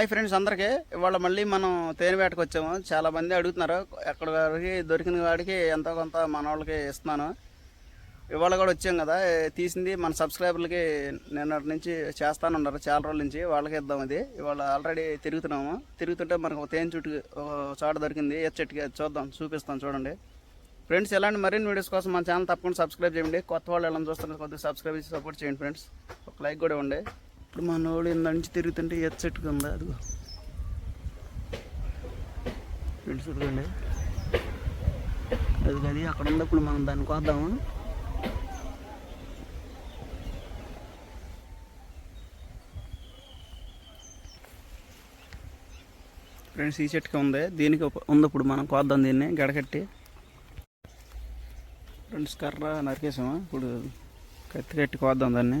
Hi friends అందరికీ. ఇవాళ మళ్ళీ మనం తేనెవేటకు వచ్చాము. చాలా మంది అడుగుతున్నారు ఎక్కడ వాడికి దొరికిన వాడికి ఎంతో కొంత మన వాళ్ళకి ఇస్తున్నాను. ఇవాళ కూడా వచ్చాం కదా తీసింది మన సబ్స్క్రైబర్లకి నిన్నటి నుంచి చేస్తాను ఉన్నారు చాలా రోజుల నుంచి వాళ్ళకి ఇద్దాం ఇది ఇవాళ ఆల్రెడీ తిరుగుతున్నాము. తిరుగుతుంటే మనకు ఒక తేనె చుట్టు ఒక చోట దొరికింది ఏ చెట్టుకి చూద్దాం చూపిస్తాం చూడండి. ఫ్రెండ్స్ ఇలాంటి మరిన్ని వీడియోస్ కోసం మన ఛానల్ తప్పకుండా సబ్స్క్రైబ్ చేయండి. కొత్త వాళ్ళు ఎలా చూస్తున్నారు కొద్దిగా సబ్స్క్రైబ్ చేసి సపోర్ట్ చేయండి ఫ్రెండ్స్. ఒక లైక్ కూడా ఇవ్వండి. ఇప్పుడు మన వాళ్ళు ఇంత నుంచి తిరుగుతుంటే ఎత్తు ఉందా అదిగో. ఫ్రెండ్స్ చూడండి. అది అది అక్కడ ఉంది ఇప్పుడు మనం దాన్ని కోద్దాము. ఫ్రెండ్స్ ఈ చెట్టుకి ఉంది. దీనికి ఉంది ఇప్పుడు మనం కోద్దాం దీన్ని గడకట్టి ఫ్రెండ్స్ కర్ర నరికేసాము? ఇప్పుడు కత్తి కట్టి కోద్దాం దాన్ని.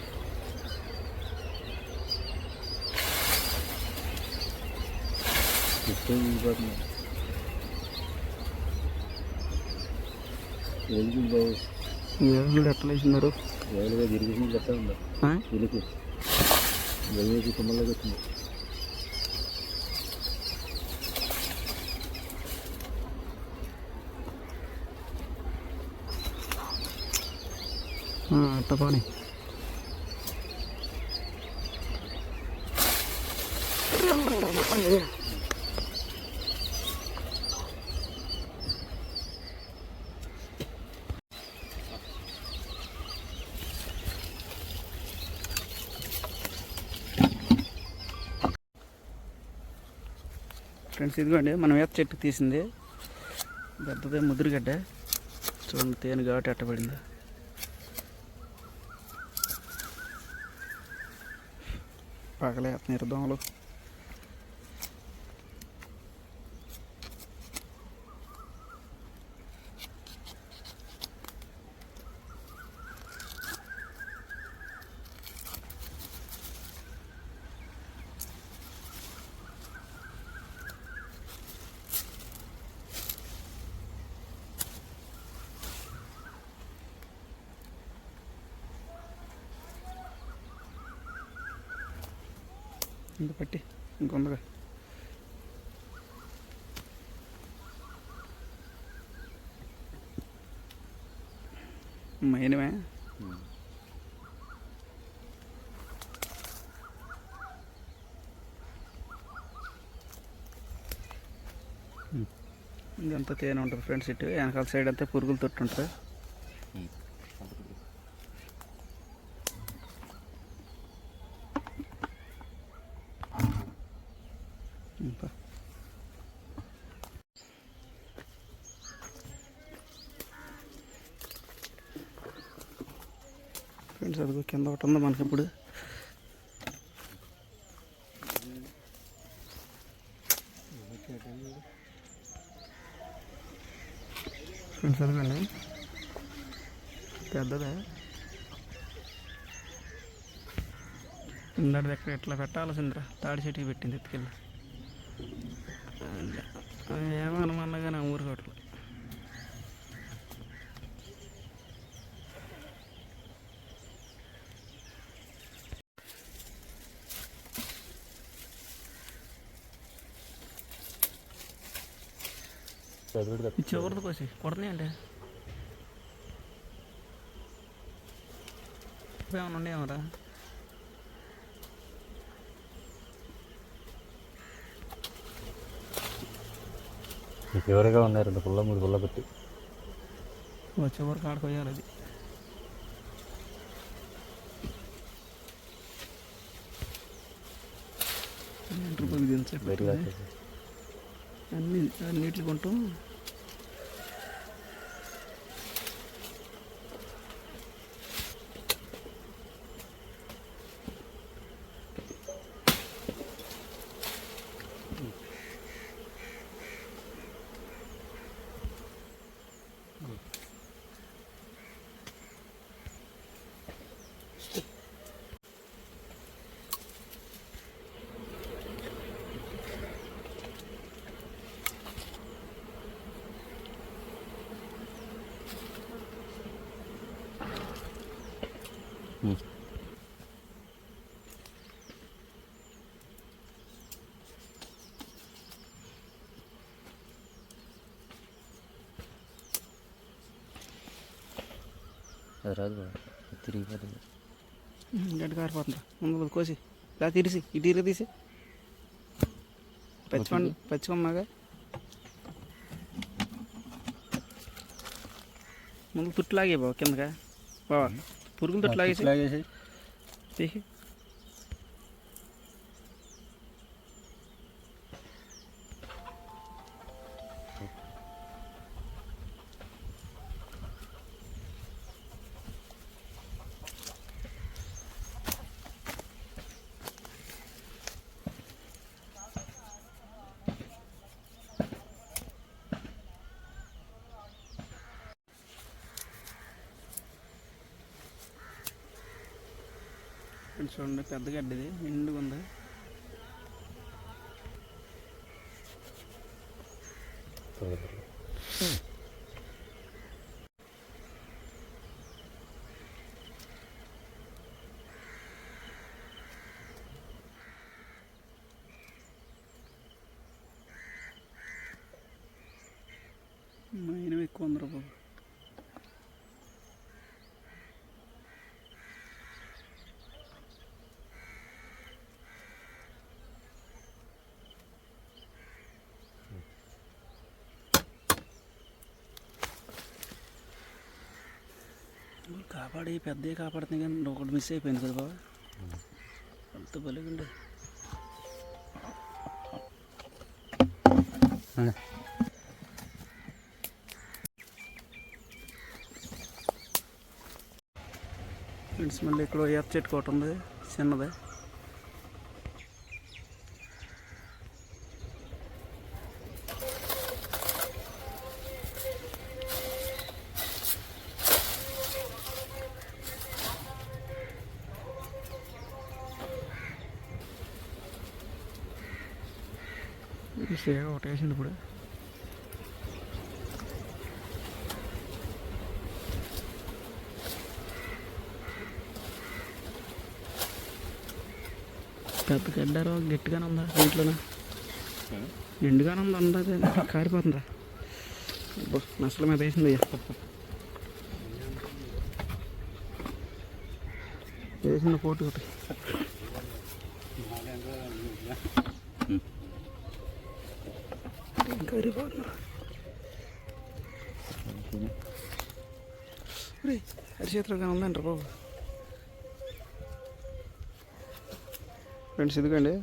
ఫ్రెండ్స్ ఎలుగు బాబు. ఏళ్ళు ఎట్లా వేసినారు? ఎవరుగా తిరిగి చెప్తా ఉందా. ఆ? ఎలుగు ఎలుగు కొమ్మలో వచ్చింది. ఆ, అట్ట పోనీ. ఫ్రెండ్స్ ఇదిగోండి మనం వేప చెట్టు తీసింది. పెద్దదే ముదురుగడ్డ. చూడండి తేనె కాబట్టి ఎట్టబడింది పగలేస్తున్నారు దోమలు. ఇంక పట్టి ఇంకొందగా మైనమే ఇదంతా తేనె ఉంటుంది ఫ్రెండ్స్ ఇటు వెనకాల సైడ్ అంతా పురుగులు తొట్టు ఉంటుంది ఫ్రెండ్స్ అదిగో కింద ఒకటి ఉంది మనకి ఇప్పుడు. ఫ్రెండ్స్ అదిగండి. పెద్దదే. ఇందడిది ఎక్కడ ఇట్లా పెట్టాల్సిందిరా తాడి చెట్టుకి పెట్టింది ఎత్తుకెళ్ళి. ఏమనమన్నగా నా ఊరు కట్టలు చివరిది కోసి కొడుతున్నాయి అంటే ఏమైనా ఉండేమరా చివరిగా ఉన్నాయి రెండు పుల్ల మూడు పుల్ల పెట్టి వచ్చే వరకు ఆడుకోయాలి అది ఎంటర్ పోయి. వచ్చేసి అన్ని అన్నిటికి కొంటాం. అది రాదు. తిరిగిపోతుంది. గడ్డి కారిపోతుందా. ముందు కోసి ఇలా తీసి ఇటు ఇరు తీసి. పచ్చిపండు పచ్చికొమ్మగా ముందు తుట్టు లాగే బావ కిందగా. బావా పురుగులు తుట్టు లాగేసి లాగేసి తీసి. ఇక్కడ చూడండి పెద్ద గడ్డిది నిండుగా ఉంది. మైన ఎక్కువ ఉంది బాబు కాపాడి పెద్దవి కాపాడుతుంది కానీ ఒకటి మిస్ అయిపోయింది కదా బాబా అంత బలిగండి. ఫ్రెండ్స్ మళ్ళీ ఇక్కడ ఏప చెట్టు ఒకటి ఉంది. చిన్నది. సేగ ఒకటి వేసిండు ఇప్పుడు. పెద్ద గడ్డారో గట్టిగానే ఉందా దీంట్లోనే? నిండుగానే ఉందా ఉండదు కారిపోతుందా? అబ్బో, నసల మీద వేసింది వేసిన పోటీ ఒకటి కారిపోతుందా అరిచేతిలో బాబు. ఫ్రెండ్స్ ఎందుకండి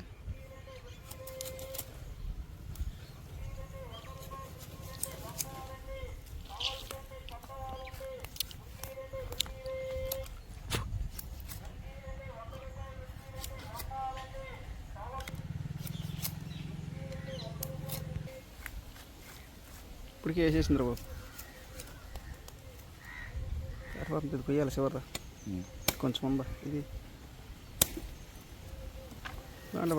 ఇప్పటికే వేసేసింది బాబు తర్వాత ఇది కొయ్యాలి చివరి ఉమ్. కొంచెం ఉందా? ఇది. దాంట్లో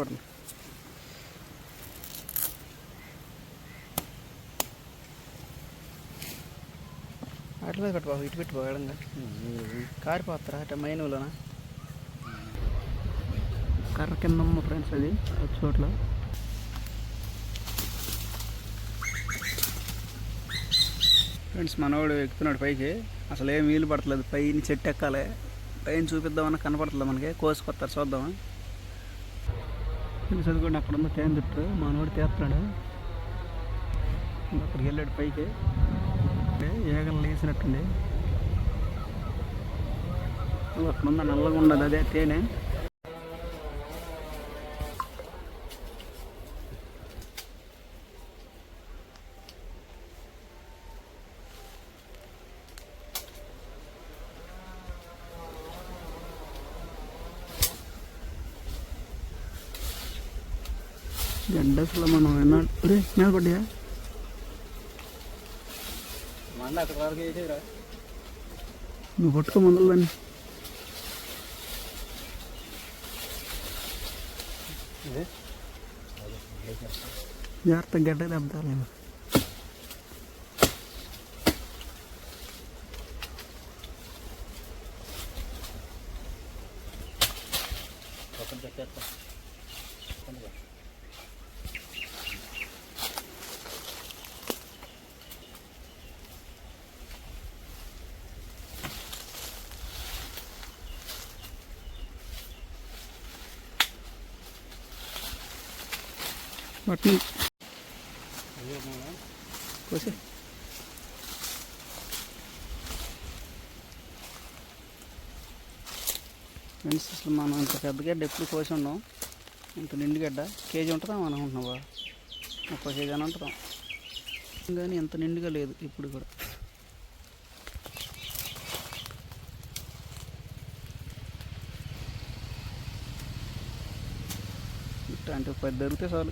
అట్లా కట్టుకో ఇటు పెట్టుకో ఎడంగా కారిపోతారా? అట్లా మైనవులోనా? కర్ర కింద ఫ్రెండ్స్ అది చోట్ల. ఫ్రెండ్స్ మనవాడు ఎక్కుతున్నాడు పైకి. అసలు ఏం వీలు పడట్లేదు పైన చెట్టు ఎక్కాలి. పైన చూపిద్దామని కనపడట్లేదు మనకి. కోసుకొస్తారు చూద్దాం ఫ్రెండ్స్ అది కూడా అక్కడ ఉన్న తేన్ తిట్టు మనవాడు తీస్తున్నాడు. అక్కడికి వెళ్ళాడు పైకి. ఏగలు లేసినట్టుంది. అక్కడ ఉన్న నల్లగా ఉన్నది అదే తేనె. గడ్డ అసలు మనం విన్నాడు రే మీద పడ్డా మండ అక్కడ వరకు వేసేదిరా నువ్వు పట్టుకో ముందు దాన్ని జాగ్రత్త గడ్డ దెబ్బతారు వాటిని కోసి ఫ్రెండ్స్ అసలు మనం ఇంత పెద్ద గడ్డ ఎప్పుడు కోసి ఉన్నాం? ఇంత నిండు గడ్డ. కేజీ ఉంటుందా మనం అనుకుంటున్నావా? ముప్పై కేజీ అని ఉంటుందాం కానీ ఎంత నిండుగా లేదు ఇప్పుడు కూడా. అంటే పది దొరికితే చాలు.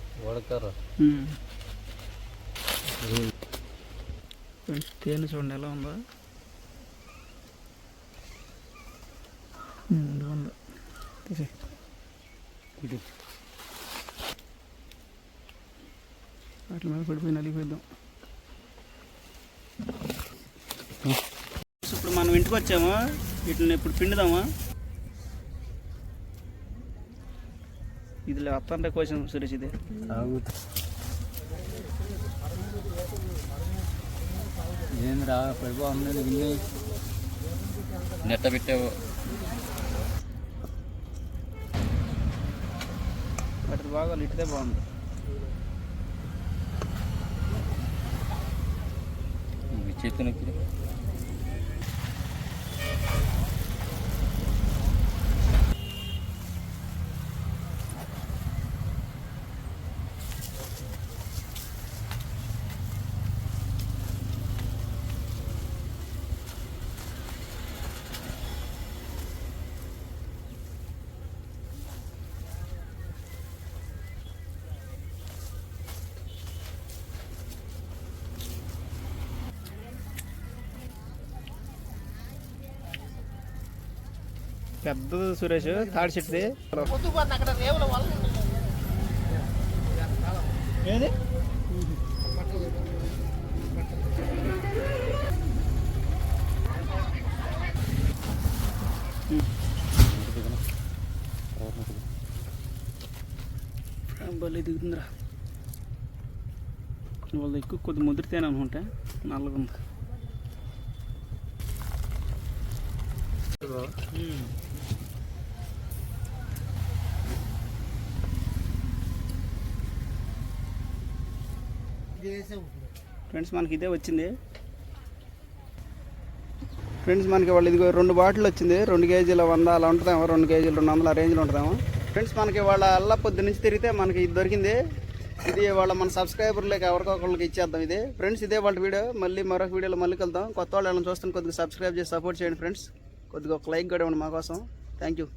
తేనె చూడండి ఎలా ఉందో. ఉంది. తీసే వాటి మీద పడిపోయి నలిగిపోద్దాం ఇప్పుడు మనం ఇంటికి వచ్చాము? వీటిని ఇప్పుడు పిండుదామా? ఇది వస్తుంటే కోసం సురేష్ ఇది ఆగుతా ఏంద్రా పడిపో అన్నది విన్ని నెట్ట పెట్టావు వాటి బాగా ఇటుదే బాగుంది ఇవి పెద్దది సురేష్ తాడి చెట్టుది ఏది? భలే దిగుతుందిరా. వాళ్ళు ఎక్కువ కొద్ది ముదిరితేనే అనుకుంటా నల్లగా ఉంది ఫ్రెండ్స్ మనకి ఇదే వచ్చింది. ఫ్రెండ్స్ మనకి వాళ్ళు ఇదిగో రెండు బాటిల్ వచ్చింది. రెండు కేజీల వంద అలా ఉంటుందేమో రెండు కేజీలు రెండు వందల రేంజ్లో ఉంటుందేమో. ఫ్రెండ్స్ మనకి వాళ్ళ అల్ల పొద్దు నుంచి తిరిగితే మనకి ఇది దొరికింది. ఇది వాళ్ళ మన సబ్స్క్రైబర్లకి ఎవరికొకరికి ఇచ్చేద్దాం ఇది. ఫ్రెండ్స్ ఇదే వాళ్ళ వీడియో. మళ్ళీ మరొక వీడియోలో మళ్ళీ కలుద్దాం. కొత్త వాళ్ళు ఏమైనా చూస్తాను కొద్దిగా సబ్స్క్రైబ్ చేసి సపోర్ట్ చేయండి ఫ్రెండ్స్. కొద్దిగా ఒక లైక్ కూడా ఇవ్వండి మాకోసం థ్యాంక్ యూ